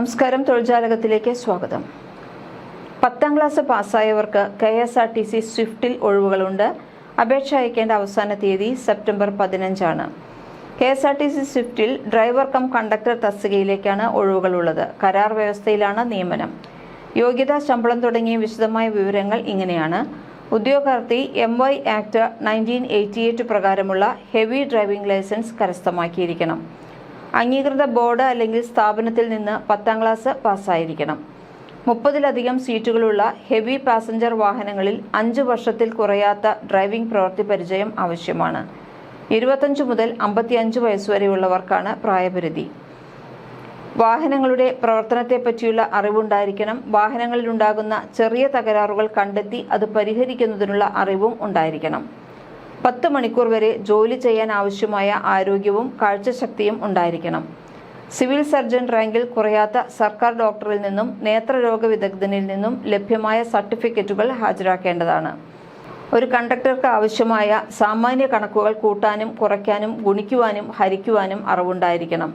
നമസ്കാരം തൊഴിൽജാലകത്തിലേക്ക് സ്വാഗതം. പത്താം class പാസ്സായവർക്ക് K S R T C സ്വിഫ്റ്റിൽ ഒഴിവുകളുണ്ട്. അപേക്ഷ അയക്കേണ്ട അവസാന തീയതി September പതിനഞ്ചാണ്. K S R T C സ്വിഫ്റ്റിൽ driver cum conductor തസ്തികയിലേക്കാണ് ഒഴിവുകളുള്ളത്. കരാർ വ്യവസ്ഥയിലാണ് നിയമനം. യോഗ്യതാ ശമ്പളം തുടങ്ങിയ വിശദമായ വിവരങ്ങൾ ഇങ്ങനെയാണ്. ഉദ്യോഗാർത്ഥി M V act nineteen eighty eight പ്രകാരമുള്ള ഹെവി ഡ്രൈവിംഗ് ലൈസൻസ് കരസ്ഥമാക്കിയിരിക്കണം. അംഗീകൃത ബോർഡ് അല്ലെങ്കിൽ സ്ഥാപനത്തിൽ നിന്ന് പത്താം ക്ലാസ് പാസ്സായിരിക്കണം. മുപ്പതിലധികം സീറ്റുകളുള്ള ഹെവി പാസഞ്ചർ വാഹനങ്ങളിൽ അഞ്ച് വർഷത്തിൽ കുറയാത്ത ഡ്രൈവിംഗ് പ്രവൃത്തി പരിചയം ആവശ്യമാണ്. ഇരുപത്തഞ്ച് മുതൽ അമ്പത്തിയഞ്ച് വയസ്സുവരെയുള്ളവർക്കാണ് പ്രായപരിധി. വാഹനങ്ങളുടെ പ്രവർത്തനത്തെപ്പറ്റിയുള്ള അറിവുണ്ടായിരിക്കണം. വാഹനങ്ങളിലുണ്ടാകുന്ന ചെറിയ തകരാറുകൾ കണ്ടെത്തി അത് പരിഹരിക്കുന്നതിനുള്ള അറിവും ഉണ്ടായിരിക്കണം. പത്ത് മണിക്കൂർ വരെ ജോലി ചെയ്യാൻ ആവശ്യമായ ആരോഗ്യവും കാഴ്ചശക്തിയും ഉണ്ടായിരിക്കണം. സിവിൽ സർജൻ റാങ്കിൽ കുറയാത്ത സർക്കാർ ഡോക്ടറിൽ നിന്നും നേത്രരോഗ വിദഗ്ധനിൽ നിന്നും ലഭ്യമായ സർട്ടിഫിക്കറ്റുകൾ ഹാജരാക്കേണ്ടതാണ്. ഒരു കണ്ടക്ടർക്ക് ആവശ്യമായ സാമാന്യ കണക്കുകൾ കൂട്ടാനും കുറയ്ക്കാനും ഗുണിക്കുവാനും ഹരിക്കുവാനും അറിവുണ്ടായിരിക്കണം.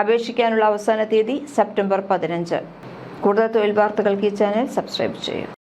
അപേക്ഷിക്കാനുള്ള അവസാന തീയതി സെപ്റ്റംബർ പതിനഞ്ച്. കൂടുതൽ തൊഴിൽ വാർത്തകൾക്ക് ഈ ചാനൽ സബ്സ്ക്രൈബ് ചെയ്യും